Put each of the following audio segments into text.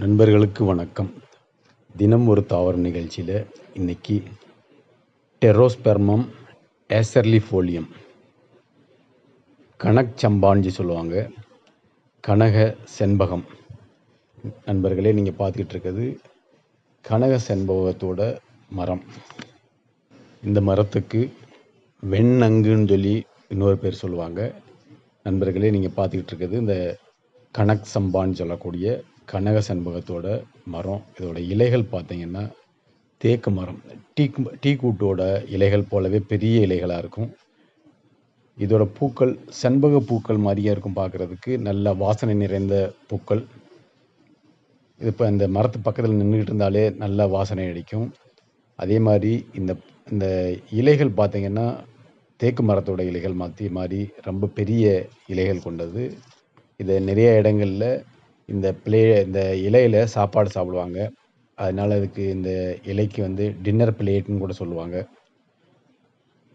நண்பர்களுக்கு வணக்கம். தினம் ஒரு தாவர நிகழ்ச்சியில் இன்னைக்கு டெரோஸ்பெர்மம் ஏசர்லிஃபோலியம். கனக் சம்பான்ஜி சொல்லுவாங்க. கனக செண்பகம். நண்பர்களே நீங்கள் பார்த்துக்கிட்டு இருக்கிறது கனக செண்பகத்தோட மரம். இந்த மரத்துக்கு வெண்ணங்குன்னு சொல்லி இன்னொரு பேர் சொல்லுவாங்க. நண்பர்களே நீங்கள் பார்த்துக்கிட்டு இருக்கிறது இந்த கனக் சம்பான்னு சொல்லக்கூடிய கனக செண்பகத்தோட மரம் இதோட இலைகள் பார்த்தீங்கன்னா தேக்கு மரம். டீ டீ கூட்டோட இலைகள் போலவே பெரிய இலைகளாக இருக்கும். இதோட பூக்கள் செண்பக பூக்கள் மாதிரியே இருக்கும் பார்க்குறதுக்கு. நல்ல வாசனை நிறைந்த பூக்கள். இது இப்போ இந்த மரத்து பக்கத்தில் நின்றுக்கிட்டு இருந்தாலே நல்ல வாசனை அடிக்கும். அதே மாதிரி இந்த இந்த இலைகள் பார்த்திங்கன்னா தேக்கு மரத்தோட இலைகள் மாற்றி மாதிரி ரொம்ப பெரிய இலைகள் கொண்டது. இதை நிறைய இடங்களில் இந்த பிளே இந்த இலையில் சாப்பாடு சாப்பிடுவாங்க. அதனால் அதுக்கு இந்த இலைக்கு வந்து டின்னர் பிளேட்னு கூட சொல்லுவாங்க.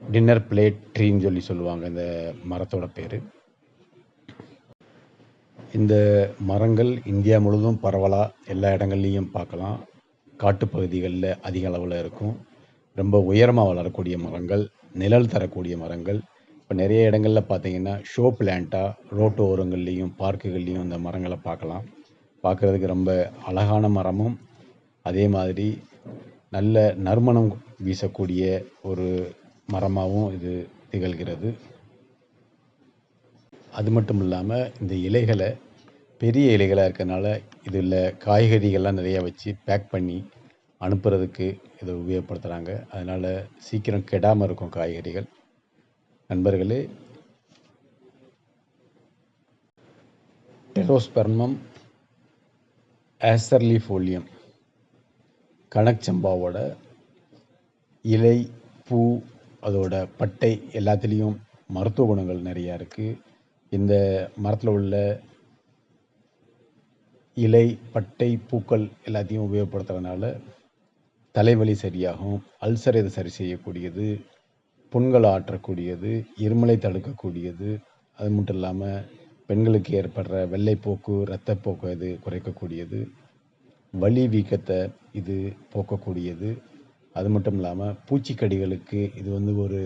டின்னர் பிளேட் ட்ரீன்னு சொல்லி சொல்லுவாங்க இந்த மரத்தோட பேர். இந்த மரங்கள் இந்தியா முழுவதும் பரவலாக எல்லா இடங்கள்லையும் பார்க்கலாம். காட்டுப்பகுதிகளில் அதிக அளவில் இருக்கும். ரொம்ப உயரமாக வளரக்கூடிய மரங்கள் நிழல் தரக்கூடிய மரங்கள் இப்போ நிறைய இடங்களில் பார்த்தீங்கன்னா ஷோ பிளான்ட்டாக ரோட்டு ஓரங்கள்லேயும் பார்க்குகள்லேயும் இந்த மரங்களை பார்க்கலாம். பார்க்குறதுக்கு ரொம்ப அழகான மரமும் அதே மாதிரி நல்ல நறுமணம் வீசக்கூடிய ஒரு மரமாகவும் இது திகழ்கிறது. அது மட்டும் இல்லாமல் இந்த இலைகளை பெரிய இலைகளாக இருக்கிறனால இதில் காய்கறிகள்லாம் நிறையா வச்சு பேக் பண்ணி அனுப்புறதுக்கு இதை உபயோகப்படுத்துகிறாங்க அதனால் சீக்கிரம் கெடாமல் இருக்கும் காய்கறிகள். நண்பர்களே டெரோஸ்பெர்மம் ஆசர்லிஃபோலியம் கணக்சம்பாவோட இலை பூ அதோட பட்டை எல்லாத்துலேயும் மருத்துவ குணங்கள் நிறையா இருக்குது இந்த மரத்தில் உள்ள இலை பட்டை பூக்கள் எல்லாத்தையும் உபயோகப்படுத்துறதுனால தலைவலி சரியாகும் அல்சர் இதை சரி செய்யக்கூடியது புண்களை ஆற்றக்கூடியது இருமலை தடுக்கக்கூடியது. அது மட்டும் இல்லாமல் பெண்களுக்கு ஏற்படுற வெள்ளைப்போக்கு இரத்தப்போக்கு இது குறைக்கக்கூடியது. வலி வீக்கத்தை இது போக்கக்கூடியது. அது மட்டும் இல்லாமல் பூச்சிக்கடிகளுக்கு இது வந்து ஒரு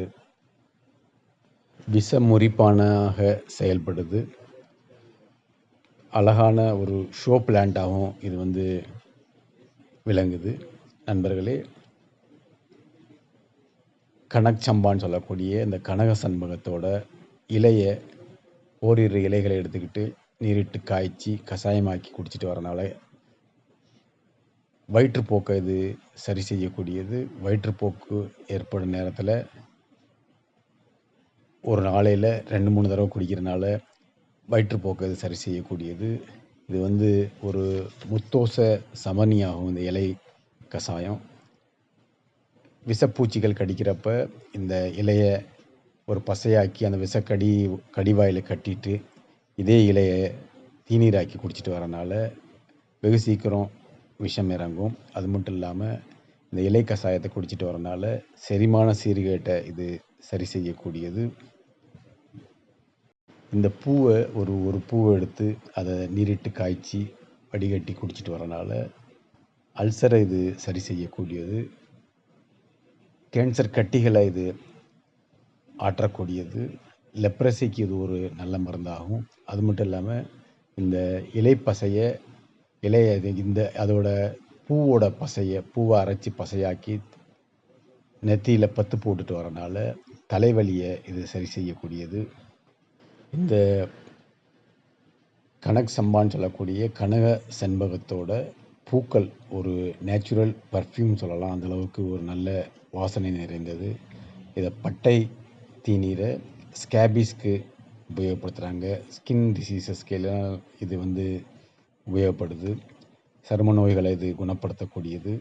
விஷ முறிப்பானாக செயல்படுது. அழகான ஒரு ஷோ பிளான்ட்டாகவும் இது வந்து விளங்குது. நண்பர்களே கனக் சம்பான்னு சொல்லக்கூடிய இந்த கனக சண்பகத்தோட இலையை ஓரிரு இலைகளை எடுத்துக்கிட்டு நீரிட்டு காய்ச்சி கஷாயமாக்கி குடிச்சிட்டு வரனால வயிற்றுப்போக்கை இது சரி செய்யக்கூடியது. வயிற்றுப்போக்கு ஏற்படும் நேரத்தில் ஒரு நாளையில் ரெண்டு மூணு தடவை குடிக்கிறனால வயிற்றுப்போக்கு இது சரி செய்யக்கூடியது. இது வந்து ஒரு முத்தோச சமனியாகும் இந்த இலை கஷாயம் விஷப்பூச்சிகள் கடிக்கிறப்ப இந்த இலையை ஒரு பசையாக்கி அந்த விஷக்கடி கடிவாயில் கட்டிட்டு இதே இலையை தீநீராக்கி குடிச்சிட்டு வரனால வெகு சீக்கிரம் விஷம் இறங்கும். அது மட்டும் இல்லாமல் இந்த இலை கஷாயத்தை குடிச்சிட்டு வரனால செரிமான சீர்கேட்டை இது சரி செய்யக்கூடியது. இந்த பூவை ஒரு ஒரு பூவை எடுத்து அதை நீரிட்டு காய்ச்சி வடிகட்டி குடிச்சிட்டு வரனால அல்சரை இது சரி செய்யக்கூடியது. கேன்சர் கட்டிகளை இது ஆற்றக்கூடியது. லெப்ரசிக்கு இது ஒரு நல்ல மருந்தாகும். அது மட்டும் இல்லாமல் இந்த இலை பசையை இலையை இந்த அதோட பூவோட பசையை பூவை அரைச்சி பசையாக்கி நெத்தியில் பத்து போட்டுட்டு வரனால தலைவலியை இது சரி செய்யக்கூடியது. இந்த கனக் சம்பான்னு சொல்லக்கூடிய கனக செண்பகத்தோட பூக்கள் ஒரு நேச்சுரல் பர்ஃப்யூம் சொல்லலாம். அந்தளவுக்கு ஒரு நல்ல வாசனை நிறைந்தது. இதை பட்டை தீநீரை ஸ்கேபிஸ்க்கு உபயோகப்படுத்துகிறாங்க ஸ்கின் டிசீசஸ்க்கு எல்லாம் இது வந்து உபயோகப்படுது. சரும நோய்களை இது குணப்படுத்தக்கூடியது.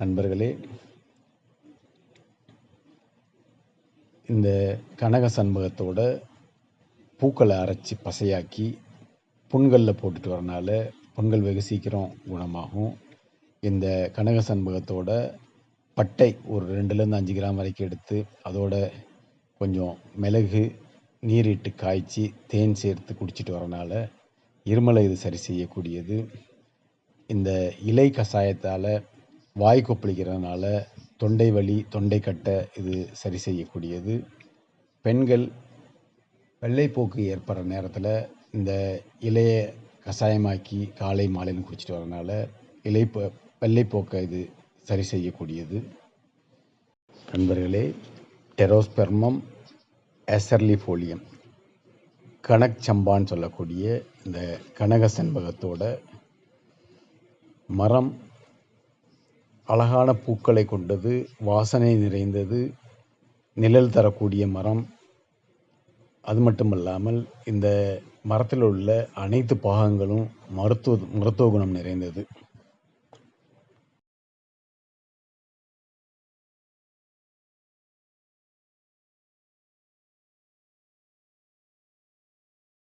நண்பர்களே இந்த கனக சண்பகத்தோட பூக்களை அரைச்சி பசையாக்கி புண்களில் போட்டுட்டு வரனால பொங்கல் வெகு சீக்கிரம் குணமாகும். இந்த கனக சண்பகத்தோட பட்டை ஒரு ரெண்டுலேருந்து அஞ்சு கிராம் வரைக்கும் எடுத்து அதோட கொஞ்சம் மிளகு நீரிட்டு காய்ச்சி தேன் சேர்த்து குடிச்சிட்டு வரனால இருமலை இது சரி செய்யக்கூடியது. இந்த இலை கஷாயத்தால் வாய் கொப்பளிக்கிறதுனால தொண்டை வலி தொண்டை கட்டை இது சரி செய்யக்கூடியது. பெண்கள் வெள்ளைப்போக்கு ஏற்படுற நேரத்தில் இந்த இலையை கஷாயமாக்கி காலை மாலைன்னு குடிச்சிட்டு வரனால இலை வெள்ளைப்போக்கை இது சரி செய்யக்கூடியது. நண்பர்களே டெரோஸ்பெர்மம் எசர்லிஃபோலியம் கணக் சம்பான்னு சொல்லக்கூடிய இந்த கனக செண்பகத்தோட மரம் அழகான பூக்களை கொண்டது வாசனை நிறைந்தது நிழல் தரக்கூடிய மரம். அது மட்டுமல்லாமல் இந்த மரத்தில் உள்ள அனைத்து பாகங்களும் மருத்துவ மருத்துவ குணம் நிறைந்தது.